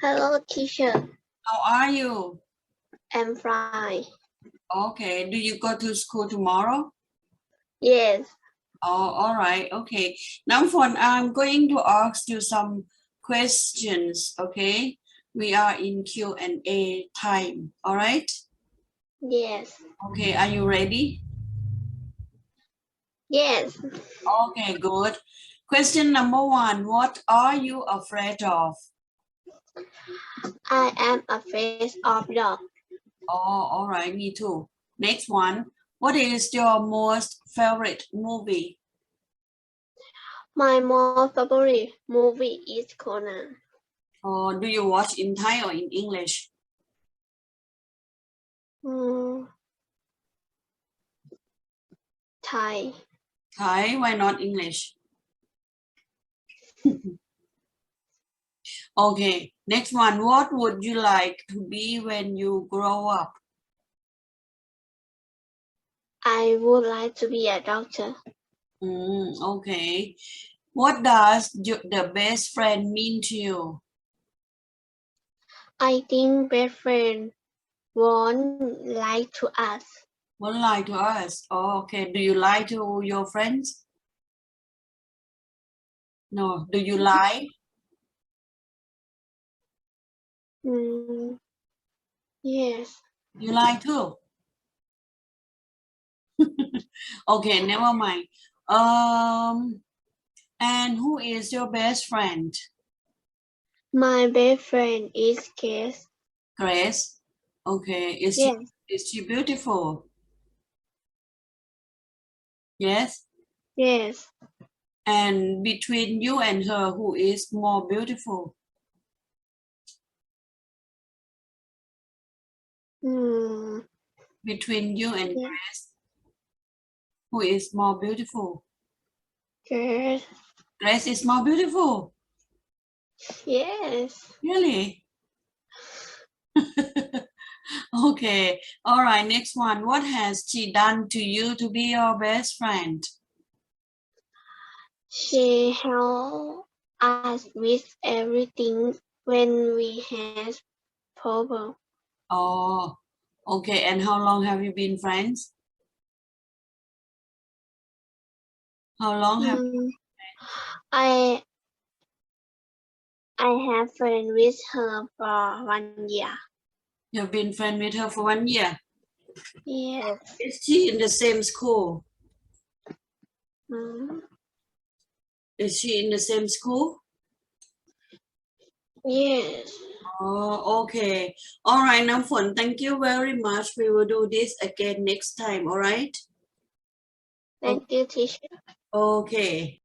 Hello, teacher. How are you? I'm fine. Okay. Do you go to school tomorrow? Yes. Oh, all right. Okay. Now, for I'm going to ask you some questions. Okay. We are in Q and A time. All right. Yes. Okay. Are you ready? Yes. Okay. Good. Question number one. What are you afraid of? I am afraid of dog. Oh, all right. Me too. Next one. What is your most favorite movie? My most favorite movie is Conan. Or do you watch in Thai or in English? Hmm. Thai. Thai, why not English? okay, next one. What would you like to be when you grow up? I would like to be a doctor. Mm, okay. What does you, the best friend mean to you? I think best friend won't lie to us. Won't lie to us. Oh, okay. Do you lie to your friends? No. Do you lie? Hmm. Yes. You lie too. okay, never mind. Um, and who is your best friend? My best friend is Grace. Grace. Okay, is Yes. she is she beautiful? Yes. Yes. And between you and her, who is more beautiful? Hmm. Between you and Yeah. Grace, who is more beautiful? Grace. Grace is more beautiful. Yes. Really? okay. All right. Next one. What has she done to you to be your best friend? She helped us with everything when we had problem. Oh, okay. And how long have you been friends? How long have Mm, I I have friend with her for one year. you have been friend with her for one year? Yes. Is she in the same school? Mm, Is she in the same school? Yes. Oh, okay. All right, Namfon, thank you very much. We will do this again next time, all right? Thank you, teacher. Okay.